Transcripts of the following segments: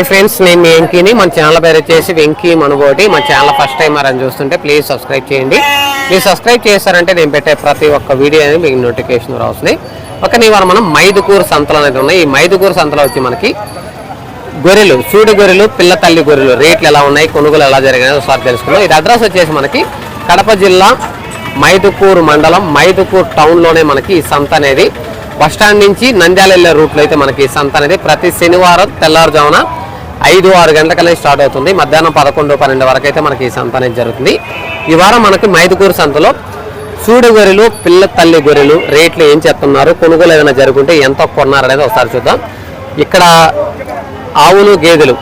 Hi friends నేను మీ వెంకీని. మన channel పేరు వచ్చేసి వెంకీ మనగోటి. మన ఛానల్ ఫస్ట్ టైం అని చూస్తుంటే ప్లీజ్ సబ్స్క్రైబ్ చేయండి. మీరు సబ్స్క్రైబ్ చేస్తారంటే నేను పెట్టే ప్రతి ఒక్క వీడియో అనేది మీకు నోటిఫికేషన్ రావుతుంది ఒక ఇవాళ మనం మైదుకూరు సంతలు అనేది ఉన్నాయి. ఈ మైదుకూరు సంతలో వచ్చి మనకి గొర్రెలు సూడి గొర్రెలు పిల్ల తల్లి గొర్రెలు రేట్లు ఎలా ఉన్నాయి కొనుగోలు ఎలా జరిగినాయి ఒకసారి తెలుసుకుందాం. ఇది అడ్రస్ వచ్చేసి మనకి కడప జిల్లా మైదుకూరు మండలం మైదుకూరు టౌన్లోనే మనకి ఈ సంత అనేది. బస్ స్టాండ్ నుంచి నంద్యాల వెళ్ళే రూట్లో అయితే మనకి ఈ సంత అనేది ప్రతి శనివారం తెల్లారుజామున ఐదు ఆరు గంటలకనే స్టార్ట్ అవుతుంది. మధ్యాహ్నం పదకొండు పన్నెండు వరకు అయితే మనకి ఈ సంత అనేది జరుగుతుంది. ఈ వారం మనకి మైదుకూరు సంతలో సూడి గొర్రెలు పిల్ల తల్లి గొర్రెలు రేట్లు ఏం చెప్తున్నారు? కొనుగోలు ఏదైనా జరుగుంటే ఎంత కొన్నారు అనేది ఒకసారి చూద్దాం. ఇక్కడ ఆవులు గేదెలు.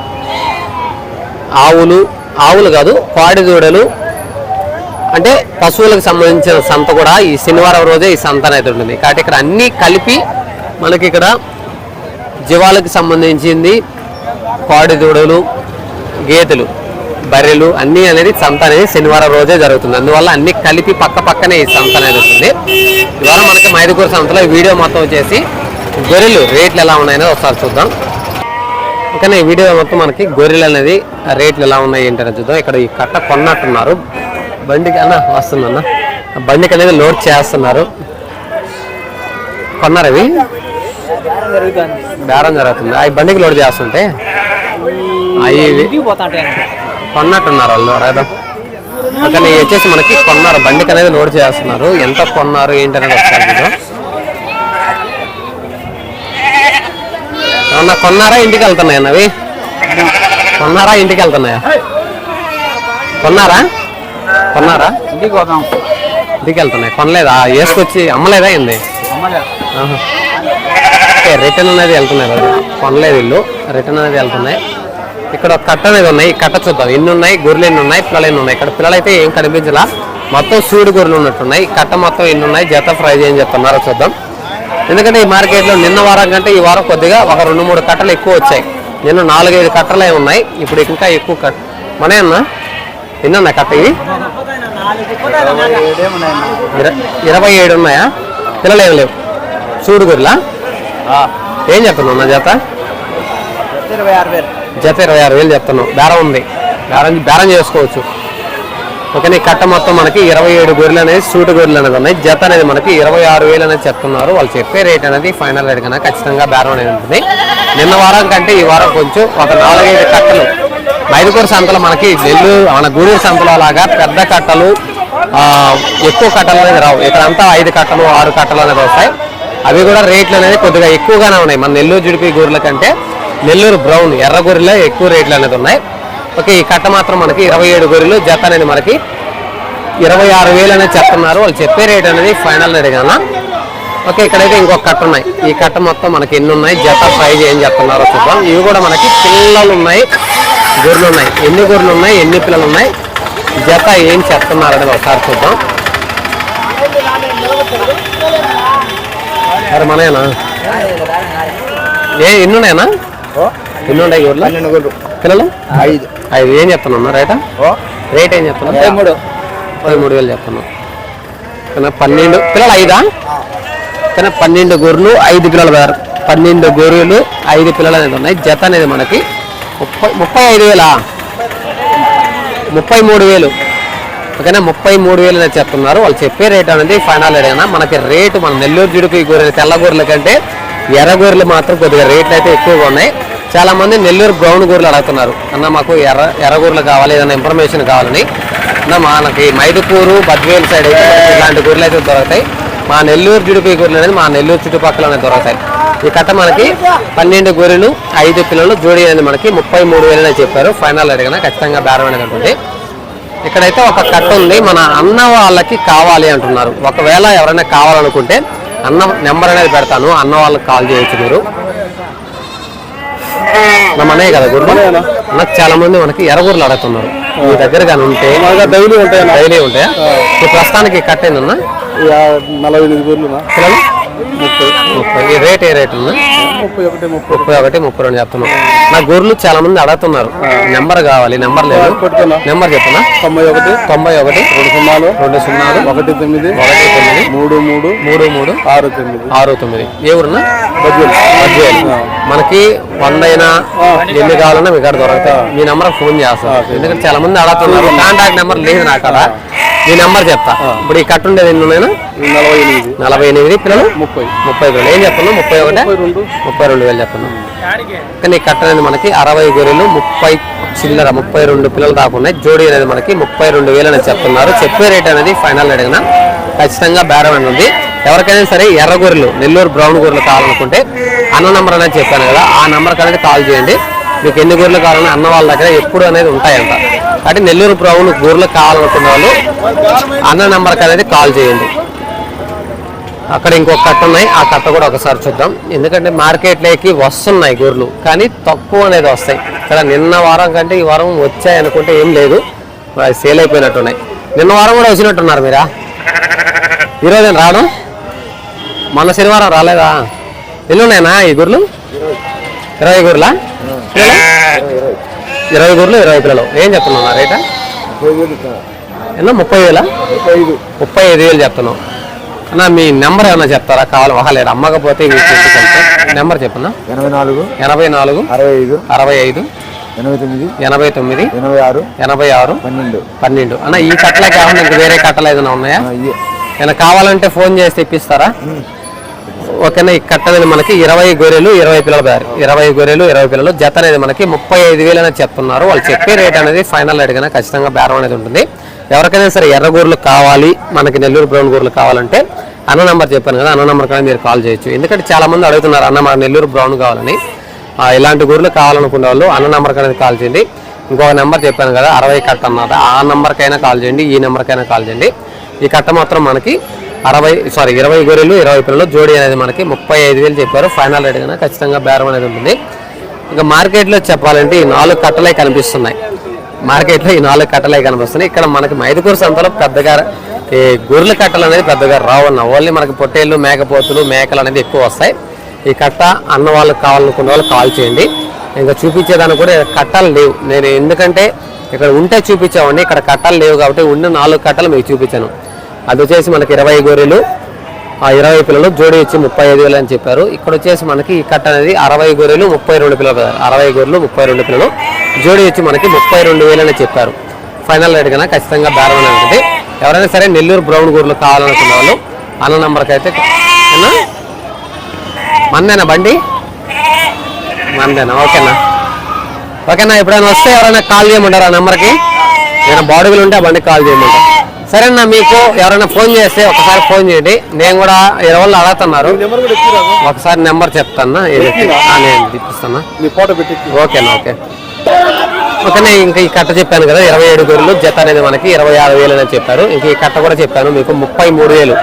ఆవులు ఆవులు కాదు పాడి దూడలు అంటే పశువులకు సంబంధించిన సంత కూడా ఈ శనివారం రోజే ఈ సంత అనేది ఉంటుంది. కాబట్టి ఇక్కడ అన్నీ కలిపి మనకి ఇక్కడ జీవాలకు సంబంధించింది పాడి దూడలు గేదెలు బర్రెలు అన్నీ అనేది సంత అనేది శనివారం రోజే జరుగుతుంది. అందువల్ల అన్ని కలిపి పక్క పక్కనే ఈ సంత అనేది వస్తుంది. ఇవాళ మనకి మైదుకూరు సంతలో వీడియో మొత్తం వచ్చేసి గొర్రెలు రేట్లు ఎలా ఉన్నాయనేది ఒకసారి చూద్దాం. ఇంకా ఈ వీడియో మొత్తం మనకి గొర్రెలు అనేది రేట్లు ఎలా ఉన్నాయి ఏంటనే చూద్దాం. ఇక్కడ ఈ కట్ట కొన్నట్టున్నారు. బండికి అన్న వస్తుందన్న. బండికి అనేది లోడ్ చేస్తున్నారు. కొన్నారు అవి బేరం జరుగుతుంది. ఆ బండికి లోడ్ చేస్తుంటే? అవి కొన్నట్టున్నారు వాళ్ళు రైదా కానీ వచ్చేసి మనకి కొన్నారు బండికి అనేది లోడ్ చేస్తున్నారు. ఎంత కొన్నారు ఏంటనేది ఒకసారి చూద్దాం. ఏమన్నా కొన్నారా ఇంటికి వెళ్తున్నాయా అవి కొన్నారా ఇంటికి వెళ్తున్నాయా? కొన్నారా? కొన్నారా? ఇంటికి పోతాం. ఇంటికి వెళ్తున్నాయి? కొనలేదా? వేసుకొచ్చి అమ్మలేదా ఏంది? రిటర్న్ అనేది వెళ్తున్నారు అది. కొనలేదు ఇల్లు రిటర్న్ అనేది వెళ్తున్నాయి. ఇక్కడ కట్ట అనేది ఉన్నాయి. కట్ట చూద్దాం. ఎన్ని ఉన్నాయి గొర్రెలు ఎన్ని ఉన్నాయి పిల్లలు ఎన్ని ఉన్నాయి? ఇక్కడ పిల్లలు అయితే ఏం కనిపించలా? మొత్తం సూడి గొర్రెలు ఉన్నట్టున్నాయి. కట్ట మొత్తం ఎన్ని ఉన్నాయి? జత ఫ్రై చేయని చెప్తున్నారో చూద్దాం. ఎందుకంటే ఈ మార్కెట్లో నిన్న వారం కంటే ఈ వారం కొద్దిగా ఒక రెండు మూడు కట్టలు ఎక్కువ వచ్చాయి. నిన్న నాలుగైదు కట్టలే ఉన్నాయి. ఇప్పుడు ఇంకా ఎక్కువ కట్ట మనే అన్న ఎన్ని ఉన్నాయి కట్ట ఇవి? ఇర- ఇరవై ఏడు ఉన్నాయా? పిల్లలు ఏం లేవు. చూడు గురిలా ఏం చెప్తున్నావు నా జత? ఇరవై ఆరు వేలు. జత ఇరవై ఆరు వేలు చెప్తున్నాం బేరం ఉంది. బేరం బేరం చేసుకోవచ్చు. ఓకే నీ కట్ట మొత్తం మనకి ఇరవై ఏడు గొర్రెలు అనేది సూటు గొర్రెలు అనేది ఉన్నాయి. జత అనేది మనకి ఇరవై ఆరు వేలు అనేది చెప్తున్నారు. వాళ్ళు చెప్పే రేట్ అనేది ఫైనల్ రేట్ కన్నా ఖచ్చితంగా బేరం అనేది ఉంటుంది. నిన్న వారం కంటే ఈ వారం కొంచెం ఒక నాలుగైదు కట్టలు. మైదుకూరు సంతలో మనకి నెల్లూరు మన గూడూరు సంతలో లాగా పెద్ద కట్టలు ఎక్కువ కట్టలు అనేది రావు. ఇక్కడ అంతా ఐదు కట్టలు ఆరు కట్టలు అనేది వస్తాయి. అవి కూడా రేట్లు అనేది కొద్దిగా ఎక్కువగానే ఉన్నాయి. మన నెల్లూరు జుడిపి గొర్రెల కంటే నెల్లూరు బ్రౌన్ ఎర్ర గొర్రెలో ఎక్కువ రేట్లు అనేది ఉన్నాయి. ఓకే ఈ కట్ట మాత్రం మనకి ఇరవై ఏడు గొర్రెలు జత అనేది మనకి ఇరవై ఆరు వేలు అనేది చెప్తున్నారు. వాళ్ళు చెప్పే రేట్ అనేది ఫైనల్ రేట్ ఓకే ఇక్కడైతే ఇంకొక కట్ట ఉన్నాయి. ఈ కట్ట మొత్తం మనకి ఎన్ని ఉన్నాయి? జత ప్రైజ్ ఏం చెప్తున్నారో చూద్దాం. ఇవి కూడా మనకి పిల్లలు ఉన్నాయి. గొర్రెలు ఉన్నాయి. ఎన్ని గొర్రెలు ఉన్నాయి? ఎన్ని పిల్లలు ఉన్నాయి? జత ఏం చెప్తున్నారు అనేది ఒకసారి చూద్దాం. అరే మనయేనా? ఏ ఎన్ని ఉన్నాయనా ఎన్ని ఉన్నాయి గొర్రెలు పన్నెండు గొర్రెలు పిల్లలు? ఐదు. ఐదు. ఏం చెప్తున్నా రేటా? రేట్ ఏం చెప్తున్నా ముప్పై మూడు పదమూడు వేలు చెప్తున్నాం కానీ పన్నెండు. పిల్లలు ఐదా? కానీ పన్నెండు గొర్రెలు ఐదు పిల్లలు వేరు పన్నెండు గొర్రెలు ఐదు పిల్లలు అనేది ఉన్నాయి. జత అనేది మనకి ముప్పై ముప్పై ఐదు వేలా? ముప్పై మూడు వేలు. ఓకేనా? ముప్పై మూడు వేలు అనేది చెప్తున్నారు. వాళ్ళు చెప్పే రేట్ అనేది ఫైనల్ రేట్ అయినా మనకి రేటు మన నెల్లూరు జుడిపి గొర్రెలు తెల్ల గొర్రెల కంటే ఎర్ర గొర్రెలు మాత్రం కొద్దిగా రేట్లు అయితే ఎక్కువగా ఉన్నాయి. చాలా మంది నెల్లూరు బ్రౌన్ గొర్రెలు అడుగుతున్నారు. అన్న మాకు ఎర్ర ఎర్ర గొర్రెలు కావాలి ఏదైనా ఇన్ఫర్మేషన్ కావాలని. అన్న మనకి మైదుకూరు బద్వేలు సైడ్ అయితే ఇలాంటి గొర్రెలు అయితే దొరుకుతాయి. మా నెల్లూరు జుడిపి గొర్రెలు అనేది మా నెల్లూరు చుట్టుపక్కలనే దొరుకుతాయి. ఈ కట్ట మనకి పన్నెండు గొర్రెలు ఐదు పిల్లలు జోడి అనేది మనకి ముప్పై మూడు వేలు చెప్పారు. ఫైనల్ అడిగిన ఖచ్చితంగా బేరం అనేది ఉంటుంది. ఇక్కడైతే ఒక కట్ట ఉంది. మన అన్న వాళ్ళకి కావాలి అంటున్నారు. ఒకవేళ ఎవరైనా కావాలనుకుంటే అన్న నెంబర్ అనేది పెడతాను. అన్న వాళ్ళకి కాల్ చేయొచ్చు మీరు. నా మనయ్య కదా గుర్రు నాకు చాలా మంది మనకి ఎర్రగూరలు అడుగుతున్నారు. మీ దగ్గర కానీ ఉంటే డైలీ ఉంటాయి? డైలీ ఉంటాయా ప్రస్తుతానికి కట్ట ఏందన్నా నలభై ఎనిమిది గొర్రెలు పిల్లలు? ముప్పై రేట్ ఏ రేట్ ఉంది? ముప్పై ఒకటి ముప్పై ముప్పై ఒకటి ముప్పై రెండు చెప్తున్నాం. నా గొర్రెలు చాలా మంది అడుగుతున్నారు నెంబర్ కావాలి నెంబర్ లేదు. నెంబర్ చెప్పనా తొంభై ఒకటి తొంభై ఒకటి రెండు సున్నాలు రెండు సున్నాలు ఒకటి తొమ్మిది ఒకటి తొమ్మిది మూడు మూడు మూడు మూడు ఆరు తొమ్మిది. ఆరు తొమ్మిది. ఏ ఊరున్నా. మనకి వంద అయినా ఎన్ని కావాలన్నా మీకు దొరుకుతాయి. మీ నెంబర్ ఫోన్ చేస్తాను ఎందుకంటే చాలా మంది అడుగుతున్నారు కాంటాక్ట్ నెంబర్ లేదు నా కాడ. మీ నెంబర్ చెప్తా. ఇప్పుడు ఈ కట్ట ఉండేది ఎన్ని ఉన్నాయినా నలభై ఎనిమిది. నలభై ఎనిమిది పిల్లలు? ముప్పై. ముప్పై రెండు ఏం చెప్తున్నావు? ముప్పై ఒకటి? ముప్పై రెండు. వేలు చెప్తున్నాం కానీ ఈ కట్ట అనేది మనకి అరవై గొర్రెలు ముప్పై చిల్లర ముప్పై రెండు పిల్లలు దాకా ఉన్నాయి. జోడీ అనేది మనకి ముప్పై రెండు వేలు అనేది చెప్తున్నారు. చెప్పే రేట్ అనేది ఫైనల్ అడిగిన ఖచ్చితంగా బేరం అనేది ఉంది. ఎవరికైనా సరే ఎర్ర గొర్రెలు నెల్లూరు బ్రౌన్ గొర్రెలు కావాలనుకుంటే అన్న నెంబర్ అనేది చెప్పాను కదా ఆ నెంబర్కి అనేది కాల్ చేయండి. మీకు ఎన్ని గొర్రెలు కావాలన్నా అన్న వాళ్ళ దగ్గర ఎప్పుడు అనేది ఉంటాయంట. కాబట్టి నెల్లూరు బ్రౌన్ గొర్రెలు కావాలనుకున్న వాళ్ళు అన్న నెంబర్కి అనేది కాల్ చేయండి. అక్కడ ఇంకొక కట్ట ఉన్నాయి. ఆ కట్ట కూడా ఒకసారి చూద్దాం. ఎందుకంటే మార్కెట్లోకి వస్తున్నాయి గొర్రెలు కానీ తక్కువ అనేది వస్తాయి. ఇక్కడ నిన్న వారం కంటే ఈ వారం వచ్చాయి అనుకుంటే ఏం లేదు. సేల్ అయిపోయినట్టున్నాయి. నిన్న వారం కూడా వచ్చినట్టున్నారు మీరా? ఈరోజు రావడం మొన్న శనివారం రాలేదా? ఎన్ని ఉన్నాయన్నా ఈ గొర్రెలు? ఇరవై గొర్రెలా? ఇరవై గొర్రెలు ఇరవై పిల్లలు. ఏం చెప్తున్నా రేట? ఎన్నో? ముప్పై వేలా? ముప్పై ఐదు. వేలు చెప్తున్నాం అన్న మీ నెంబర్ ఏమన్నా చెప్తారా? కావాలి వాహలేడు అమ్మకపోతే నెంబర్ చెప్పన్నా? ఎనభై నాలుగు. ఎనభై నాలుగు. అరవై ఐదు. అరవై ఐదు. ఎనభై తొమ్మిది. ఎనభై తొమ్మిది. ఎనభై ఆరు. ఎనభై ఆరు. పన్నెండు. పన్నెండు. అన్న ఈ కట్టలే కాకుండా ఇంక వేరే కట్టలు ఏదైనా ఉన్నాయా? ఏమైనా కావాలంటే ఫోన్ చేసి తెప్పిస్తారా? ఓకేనా ఈ కట్ట అనేది మనకి ఇరవై గొర్రెలు ఇరవై పిల్లలు దారి ఇరవై గొర్రెలు ఇరవై పిల్లలు. జత అనేది మనకి ముప్పై ఐదు వేలు అనేది చెప్తున్నారు. వాళ్ళు చెప్పే రేట్ అనేది ఫైనల్ రేట్ కన్నా ఖచ్చితంగా బేరం అనేది ఉంటుంది. ఎవరికైనా సరే ఎర్ర గొర్రెలు కావాలి మనకి నెల్లూరు బ్రౌన్ గొర్రెలు కావాలంటే అన్న నెంబర్ చెప్పాను కదా అన్న నెంబర్ కానీ మీరు కాల్ చేయొచ్చు. ఎందుకంటే చాలా మంది అడుగుతున్నారు అన్న మాకు నెల్లూరు బ్రౌన్ కావాలని. ఇలాంటి గొర్రెలు కావాలనుకునే వాళ్ళు అన్న నెంబర్ అనేది కాల్ చేయండి. ఇంకొక నెంబర్ చెప్పాను కదా అరవై కట్ట అన్నమాట. ఆ నెంబర్కైనా కాల్ చేయండి ఈ నెంబర్కైనా కాల్ చేయండి. ఈ కట్ట మాత్రం మనకి అరవై సారీ ఇరవై గొర్రెలు ఇరవై పిల్లలు జోడీ అనేది మనకి ముప్పై ఐదు వేలు చెప్పారు. ఫైనల్ రేట్ కన్నా ఖచ్చితంగా బేరం అనేది ఉంటుంది. ఇంకా మార్కెట్లో చెప్పాలంటే ఈ నాలుగు కట్టలే కనిపిస్తున్నాయి. మార్కెట్లో ఈ నాలుగు కట్టలే కనిపిస్తున్నాయి. ఇక్కడ మనకి మైదుకూరు సంతలో పెద్దగా ఈ గొర్రెల కట్టలు అనేది పెద్దగా రావన్న ఓన్లీ మనకి పొట్టేళ్ళు మేకపోతులు మేకలు అనేది ఎక్కువ వస్తాయి. ఈ కట్ట అన్న వాళ్ళకి కావాలనుకున్న వాళ్ళు కాల్ చేయండి. ఇంకా చూపించేదానికి కూడా కట్టలు లేవు. నేను ఎందుకంటే ఇక్కడ ఉంటే చూపించామండి. ఇక్కడ కట్టాలు లేవు కాబట్టి ఉన్న నాలుగు కట్టలు మీకు చూపించాను. అది వచ్చేసి మనకి ఇరవై గొర్రెలు ఆ ఇరవై పిల్లలు జోడి వచ్చి ముప్పై ఐదు వేలు అని చెప్పారు. ఇక్కడ వచ్చేసి మనకి ఈ కట్ట అనేది అరవై గొర్రెలు ముప్పై రెండు పిల్లలు కదా అరవై గొర్రెలు ముప్పై రెండు పిల్లలు. జోడి వచ్చి మనకి ముప్పై రెండు వేలు అని చెప్పారు. ఫైనల్ రేట్ కన్నా ఖచ్చితంగా బేరం అనేది ఎవరైనా సరే నెల్లూరు బ్రౌన్ గొర్రెలు కావాలనుకున్న వాళ్ళు అన్న నెంబర్కి అయితే మందేనా బండి? మందేనా? ఓకేనా? ఓకేనా ఎప్పుడైనా వస్తే ఎవరైనా కాల్ చేయమంటారు ఆ నెంబర్కి? నేను బాడుగులు ఉంటే ఆ బండికి కాల్ చేయమంటారు? సరేనా మీకు ఎవరైనా ఫోన్ చేస్తే ఒకసారి ఫోన్ చేయండి. నేను కూడా ఇరవై వాళ్ళు అడుగుతున్నారు. ఒకసారి నెంబర్ చెప్తానా? ఇది ఆ, నేను ఓకేనా ఓకే. ఓకేనా ఇంకా ఈ కట్ట చెప్పాను కదా ఇరవై ఏడు గొర్రెలు జత అనేది మనకి ఇరవై ఆరు వేలు అని చెప్పారు. ఇంకా ఈ కట్ట కూడా చెప్పాను మీకు ముప్పై మూడు వేలు.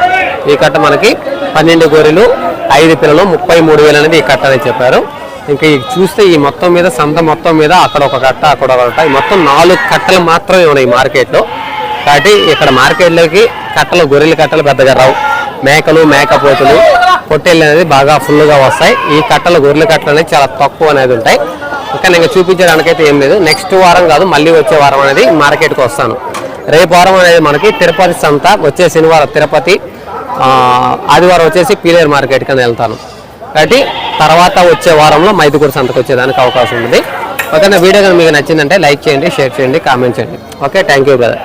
ఈ కట్ట మనకి పన్నెండు గొర్రెలు ఐదు పిల్లలు ముప్పై మూడు వేలు అనేది ఈ కట్ట అనేది చెప్పారు. ఇంకా ఈ చూస్తే ఈ మొత్తం మీద సంత మొత్తం మీద అక్కడ ఒక కట్ట అక్కడ ఒక కట్ట ఈ మొత్తం నాలుగు కట్టలు మాత్రమే ఉన్నాయి మార్కెట్లో. కాబట్టి ఇక్కడ మార్కెట్లోకి కట్టలు గొర్రెల కట్టలు పెద్దగా రావు. మేకలు మేకపోతులు పొట్టేళ్ళు అనేది బాగా ఫుల్గా వస్తాయి. ఈ కట్టలు గొర్రెల కట్టలు అనేది చాలా తక్కువ అనేది ఉంటాయి. ఇంకా నేను చూపించడానికైతే ఏం లేదు. నెక్స్ట్ వారం కాదు మళ్ళీ వచ్చే వారం అనేది మార్కెట్కి వస్తాను. రేపు వారం అనేది మనకి తిరుపతి సంత వచ్చే శనివారం తిరుపతి ఆదివారం వచ్చేసి పీలేరు మార్కెట్కి అని వెళ్తాను. కాబట్టి తర్వాత వచ్చే వారంలో మైదుకూరు సంతకు వచ్చేదానికి అవకాశం ఉంది. ఓకేనా? వీడియో కనుక మీకు నచ్చిందంటే లైక్ చేయండి షేర్ చేయండి కామెంట్ చేయండి. Okay thank you brother.